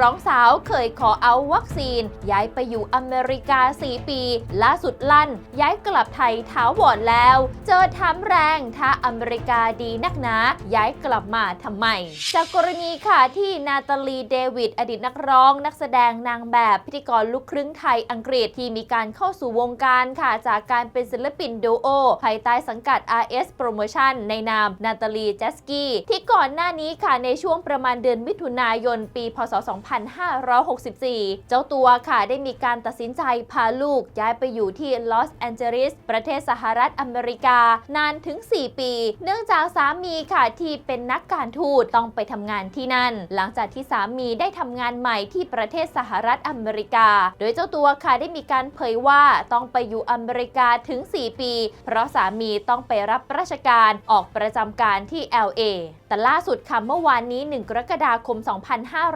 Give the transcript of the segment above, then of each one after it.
ร้องสาวเคยขอเอาวัคซีน ย้ายไปอยู่อเมริกา 4 ปี ล่าสุดลั่น ย้ายกลับไทยท้าวอนแล้ว เจอถามแรงถ้าอเมริกาดีนักหนา ย้ายกลับมาทำไม จากกรณีค่ะที่นาตาลีเดวิดอดีตนักร้อง นักแสดงนางแบบพิธีกรลูกครึ่งไทยอังกฤษที่มีการเข้าสู่วงการค่ะจากการเป็นศิลปินดูโอภายใต้สังกัด RS Promotion ในนามนาตาลีเจสกี้ที่ก่อนหน้านี้ค่ะในช่วงประมาณเดือนมิถุนายนปี พศ 2 2564 เจ้าตัวค่ะได้มีการตัดสินใจพาลูกย้ายไปอยู่ที่ลอสแอนเจลิสประเทศสหรัฐอเมริกานานถึง 4 ปี เนื่องจากสามีค่ะที่เป็นนักการทูตต้องไปทำงานที่นั่น หลังจากที่สามีได้ทำงานใหม่ที่ประเทศสหรัฐอเมริกา โดยเจ้าตัวค่ะได้มีการเผยว่าต้องไปอยู่อเมริกาถึง 4 ปี เพราะสามีต้องไปรับราชการออกประจำการที่ LA แต่ล่าสุดค่ะเมื่อวานนี้ 1 กรกฎาคม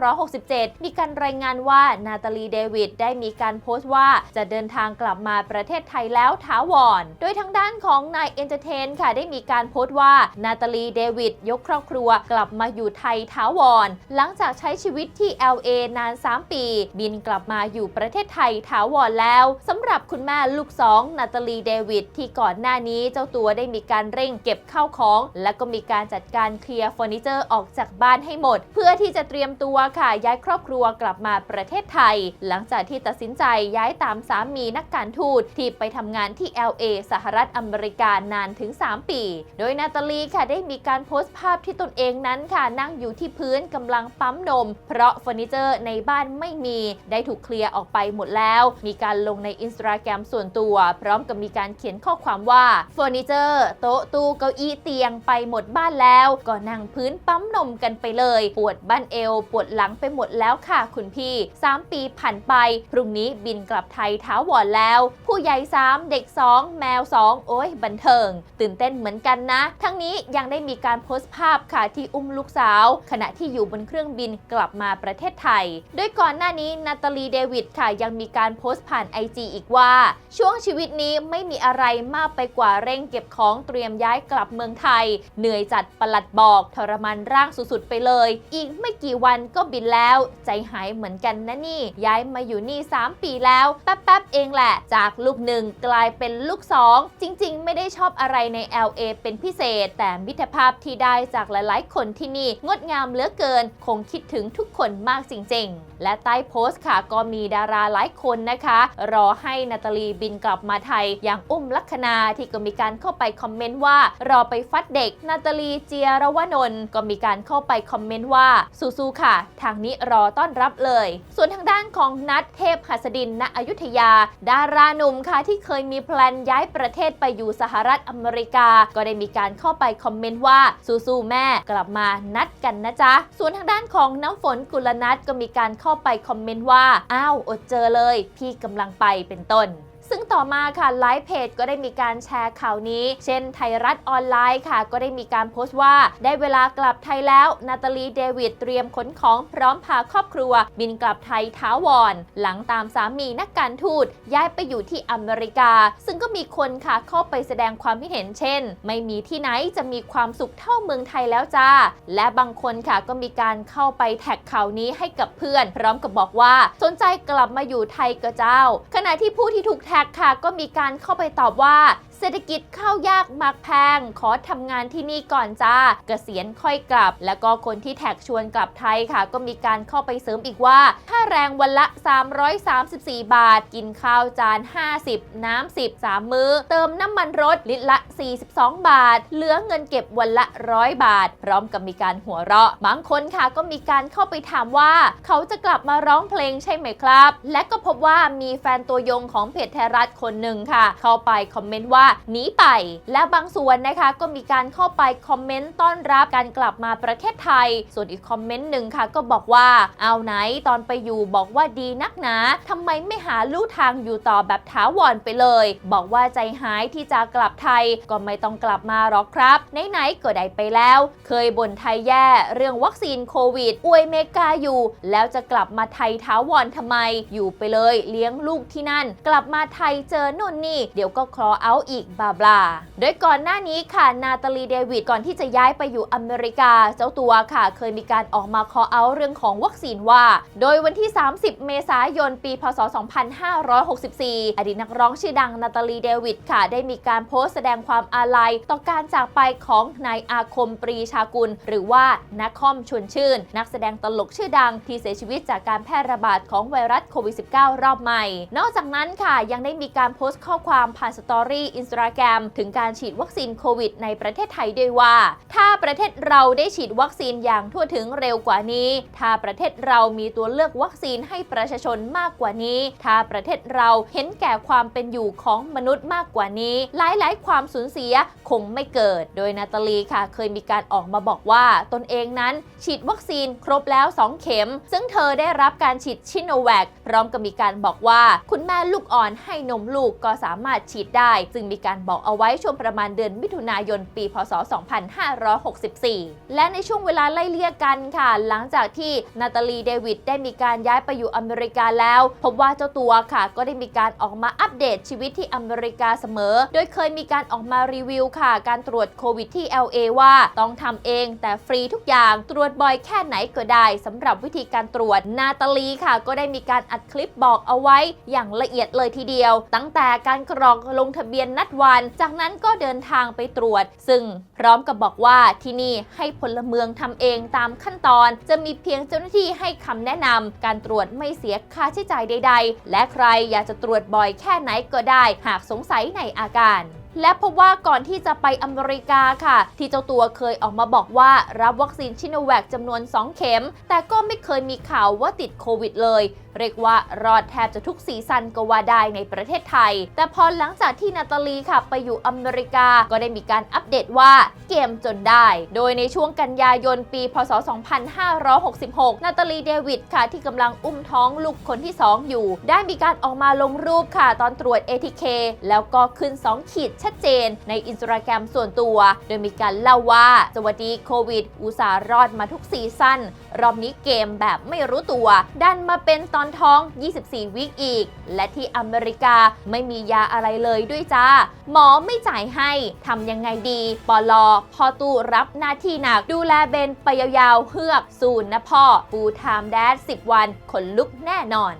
2567 มีการรายงานว่านาตาลีเดวิดได้มีการโพสต์ว่าจะเดินทางกลับมาประเทศไทยแล้วท้าวอน โดยทางด้านของนายเอนเตอร์เทนค่ะได้มีการโพสต์ว่านาตาลีเดวิดยกครอบครัวกลับมาอยู่ไทยท้าวอน หลังจากใช้ชีวิตที่ LA นาน 3 ปี บินกลับมาอยู่ประเทศไทยท้าวอนแล้วสำหรับคุณแม่ลูกสองนาตาลีเดวิดที่ก่อนหน้านี้เจ้าตัวได้มีการเร่งเก็บข้าวของ และก็มีการจัดการเคลียร์เฟอร์นิเจอร์ออกจากบ้านให้หมด เพื่อที่จะเตรียมตัวค่ะย้ายครอบครัวกลับมาประเทศไทย หลังจากที่ตัดสินใจย้ายตามสามีนักการทูตที่ไปทำงานที่ LA สหรัฐอเมริกานานถึง 3 ปี โดยนาตาลีค่ะได้มีการโพสต์ภาพที่ตนเองนั้นค่ะนั่งอยู่ที่พื้นกำลังปั๊มนม เพราะเฟอร์นิเจอร์ในบ้านไม่มีได้ถูกเคลียร์ออกไปหมดแล้ว มีการลงในอินสตาแกรมส่วนตัว พร้อมกับมีการเขียนข้อความว่าเฟอร์นิเจอร์โต๊ะตู้เก้าอี้เตียงไปหมดบ้านแล้วก็นั่งพื้นปั๊มนมกันไปเลย ปวดบ้านเอว ปวดหลังไปหมดแล้วค่ะคุณพี่ 3 ปีผ่านไป พรุ่งนี้บินกลับไทยท้าวอนแล้ว ผู้ใหญ่ 3 เด็ก 2 แมว 2 โอ้ยบันเทิง ตื่นเต้นเหมือนกันนะ ทั้งนี้ยังได้มีการโพสต์ภาพค่ะที่อุ้มลูกสาว ขณะที่อยู่บนเครื่องบินกลับมาประเทศไทย โดยก่อนหน้านี้นาตาลีเดวิดค่ะยังมีการโพสต์ผ่าน IG อีกว่า ช่วงชีวิตนี้ไม่มีอะไรมากไปกว่าเร่งเก็บของเตรียมย้ายกลับเมืองไทย เหนื่อยจัดประหลัดบอกทรมานร่างสุดๆไปเลย อีกไม่กี่วันก็บินแล้ว ใจหายเหมือนกันนะนี่ ย้ายมาอยู่นี่ 3 ปีแล้ว แป๊บๆเองแหละ จากลูกหนึ่งกลายเป็นลูกสองจริงๆ ไม่ได้ชอบอะไรใน LA เป็นพิเศษ แต่มิตรภาพที่ได้จากหลายๆ คนที่นี่ งดงามเหลือเกิน คงคิดถึงทุกคนมากจริงๆ และใต้โพสต์ค่ะก็มีดาราหลายคนนะคะ รอให้นาตาลีบินกลับมาไทย อย่างอุ้มลัคนาที่ก็มีการเข้าไปคอมเมนต์ว่ารอไปฟัดเด็กนาตาลีเจียรวนนท์ก็มีการเข้าไปคอมเมนต์ว่าสู้ๆค่ะ ทางนี้รอต้อนรับเลย ส่วนทางด้านของนัทเทพหัสดินณอยุธยา ดาราหนุ่มค่ะที่เคยมีแพลนย้ายประเทศไปอยู่สหรัฐอเมริกา ก็ได้มีการเข้าไปคอมเมนต์ว่าสู้ๆแม่กลับมานัดกันนะจ๊ะ ส่วนทางด้านของน้ำฝนกุลนัทก็มีการเข้าไปคอมเมนต์ว่า อ้าวอดเจอเลย พี่กำลังไปเป็นต้นซึ่ง ต่อมาค่ะไลฟ์เพจก็ได้มีการแชร์ข่าวนี้ เช่นไทยรัฐออนไลน์ค่ะ ก็ได้มีการโพสต์ว่า ได้เวลากลับไทยแล้ว นาตาลีเดวิดเตรียมขนของพร้อมพาครอบครัว บินกลับไทยท้าวอน หลังตามสามีนักการทูตย้ายไปอยู่ที่อเมริกา ซึ่งก็มีคนค่ะเข้าไปแสดงความคิดเห็นเช่น ไม่มีที่ไหนจะมีความสุขเท่าเมืองไทยแล้วจ้า และบางคนค่ะก็มีการเข้าไปแท็กข่าวนี้ให้กับเพื่อน พร้อมกับบอกว่าสนใจกลับมาอยู่ไทยก็เจ้า ขณะที่ผู้ที่ถูกแท็กค่ะก็มีการเข้าไปตอบว่าเศรษฐกิจข้าวยากหมากแพง ขอทำงานที่นี่ก่อนจ้าเกษียณค่อยกลับ แล้วก็คนที่แท็กชวนกลับไทยค่ะ ก็มีการเข้าไปเสริมอีกว่าค่าแรงวันละ 334 บาท กินข้าวจาน 50 น้ำ10 3 มื้อ เติมน้ำมันรถลิตรละ 42 บาท เหลือเงินเก็บวันละ 100 บาท พร้อมกับมีการหัวเราะ บางคนค่ะก็มีการเข้าไปถามว่า เขาจะกลับมาร้องเพลงใช่ไหมครับ และก็พบว่ามีแฟนตัวยงของเพจไทยรัฐคนหนึ่งค่ะ เข้าไปคอมเมนต์ว่าหนีไป และบางส่วนนะคะก็มีการเข้าไปคอมเมนต์ต้อนรับการกลับมาประเทศไทย ส่วนอีกคอมเมนต์หนึ่งค่ะก็บอกว่าเอาไหนตอนไปอยู่บอกว่าดีนักหนาทำไมไม่หาลู่ทางอยู่ต่อแบบถาวรไปเลย บอกว่าใจหายที่จะกลับไทยก็ไม่ต้องกลับมาหรอกครับไหนๆก็ได้ไปแล้ว เคยบ่นไทยแย่เรื่องวัคซีนโควิดอวยเมกาอยู่ แล้วจะกลับมาไทยท้าวรทำไม อยู่ไปเลยเลี้ยงลูกที่นั่น กลับมาไทยเจอโน่นนี่ เดี๋ยวก็คลอเอาอีกอีกบาบลา โดยก่อนหน้านี้ค่ะนาตาลีเดวิดก่อนที่จะย้ายไปอยู่อเมริกา เจ้าตัวค่ะ เคยมีการออกมาคอเอาเรื่องของวัคซีนว่า โดยวันที่ 30 เมษายน ปี พศ 2564 อดีตนักร้องชื่อดังนาตาลีเดวิดค่ะ ได้มีการโพสต์แสดงความอาลัยต่อการจากไปของนายอาคมปรีชากุล หรือว่านักคอมชวนชื่น นักแสดงตลกชื่อดังที่เสียชีวิตจากการแพร่ระบาดของไวรัสโควิด -19 รอบใหม่ นอกจากนั้นค่ะยังได้มีการโพสต์ข้อความผ่านสตอรี่อินสตาแกรมถึงการฉีดวัคซีนโควิดในประเทศไทยด้วยว่า ถ้าประเทศเราได้ฉีดวัคซีนอย่างทั่วถึงเร็วกว่านี้ ถ้าประเทศเรามีตัวเลือกวัคซีนให้ประชาชนมากกว่านี้ ถ้าประเทศเราเห็นแก่ความเป็นอยู่ของมนุษย์มากกว่านี้ หลายๆ ความสูญเสียคงไม่เกิด โดยนาตาลีค่ะ เคยมีการออกมาบอกว่าตนเองนั้น ฉีดวัคซีนครบแล้ว 2 เข็ม ซึ่งเธอได้รับการฉีดชิโนแวคพร้อมกับมีการบอกว่า คุณแม่ลูกอ่อนให้นมลูกก็สามารถฉีดได้จึงมีการบอกเอาไว้ช่วงประมาณเดือนมิถุนายนปี พศ 2564 และในช่วงเวลาไล่เลี่ยกันค่ะ หลังจากที่นาตาลีเดวิดได้มีการย้ายไปอยู่อเมริกาแล้ว พบว่าเจ้าตัวค่ะ ก็ได้มีการออกมาอัปเดตชีวิตที่อเมริกาเสมอ โดยเคยมีการออกมารีวิวค่ะ การตรวจโควิดที่ LA ว่าต้องทำเองแต่ฟรีทุกอย่างตรวจบ่อยแค่ไหนก็ได้สำหรับวิธีการตรวจนาตาลีค่ะ ก็ได้มีการอัดคลิปบอกเอาไว้อย่างละเอียดเลยทีเดียว ตั้งแต่การกรอกลงทะเบียนนัดวัน จากนั้นก็เดินทางไปตรวจ ซึ่งพร้อมกับบอกว่าที่นี่ให้พลเมืองทำเองตามขั้นตอน จะมีเพียงเจ้าหน้าที่ให้คำแนะนำการตรวจไม่เสียค่าใช้จ่ายใด ๆ และใครอยากจะตรวจบ่อยแค่ไหนก็ได้ หากสงสัยในอาการ และพบว่าก่อนที่จะไปอเมริกาค่ะ ที่เจ้าตัวเคยออกมาบอกว่ารับวัคซีนชิโนแวคจำนวน 2 เข็ม แต่ก็ไม่เคยมีข่าวว่าติดโควิดเลย เรียกว่ารอดแทบจะทุกซีซันก็ว่าได้ในประเทศไทย แต่พอหลังจากที่นาตาลีค่ะไปอยู่อเมริกาก็ได้มีการอัปเดตว่าเกมจนได้ โดยในช่วงกันยายนปี พศ 2566 นาตาลีเดวิดค่ะที่กำลังอุ้มท้องลูกคนที่ 2 อยู่ ได้มีการออกมาลงรูปค่ะตอนตรวจ ATK แล้วก็ขึ้น 2 ขีดชัดเจนในอินสตาแกรมส่วนตัว โดยมีการเล่าว่า สวัสดีโควิด อุตส่าห์รอดมาทุกซีซั่นรอบนี้เกมแบบไม่รู้ตัว ดันมาเป็นตอนท้อง 24 วิกอีก และที่อเมริกาไม่มียาอะไรเลยด้วยจ้า หมอไม่จ่ายให้ทำยังไงดีปลอพอตู้รับหน้าที่หนัก ดูแลเบนไปยาวๆเฮือก สูนนะพ่อ ฟูไทม์แดด10 วันขนลุกแน่นอน